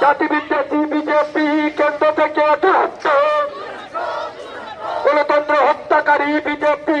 জাতিবিদ্যার্থী BJP? কেন্দ্র থেকে অতিরিক্ত গণতন্ত্র হত্যাকারী বিজেপি।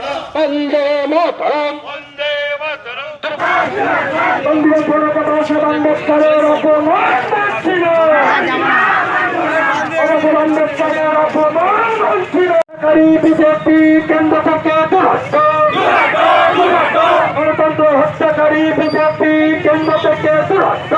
বন্দে মাতরম। বন্দে মাতরম বন্দে আম্বেদকরের অপমান ছিল আম্বেদকরের অপমান ছিল বিজেপি, কেন্দ্র থেকে দুরস্ত গণতন্ত্র হত্যাকারী বিজেপি কেন্দ্র থেকে দুরস্ত